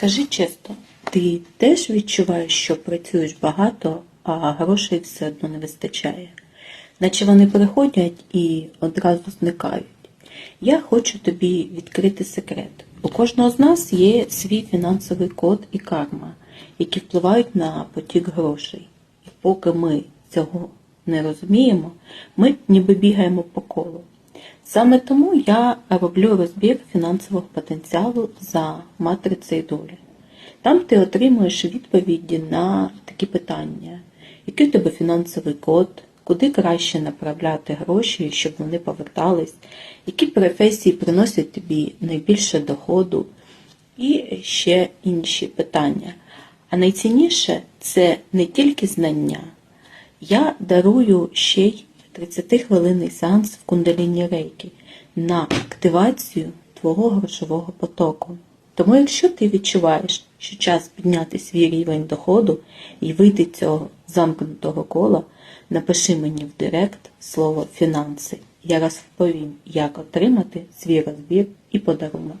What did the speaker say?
Скажи чесно, ти теж відчуваєш, що працюєш багато, а грошей все одно не вистачає? Наче вони приходять і одразу зникають. Я хочу тобі відкрити секрет. У кожного з нас є свій фінансовий код і карма, які впливають на потік грошей. І поки ми цього не розуміємо, ми ніби бігаємо по колу. Саме тому я роблю розбір фінансового потенціалу за матрицею долі. Там ти отримуєш відповіді на такі питання, який у тебе фінансовий код, куди краще направляти гроші, щоб вони повертались, які професії приносять тобі найбільше доходу, і ще інші питання. А найцінніше це не тільки знання. Я дарую ще й 30-хвилинний сеанс в кундаліні рейки на активацію твого грошового потоку. Тому, якщо ти відчуваєш, що час підняти свій рівень доходу і вийти цього замкнутого кола, напиши мені в директ слово фінанси. Я розповім, як отримати свій розбір і подарунок.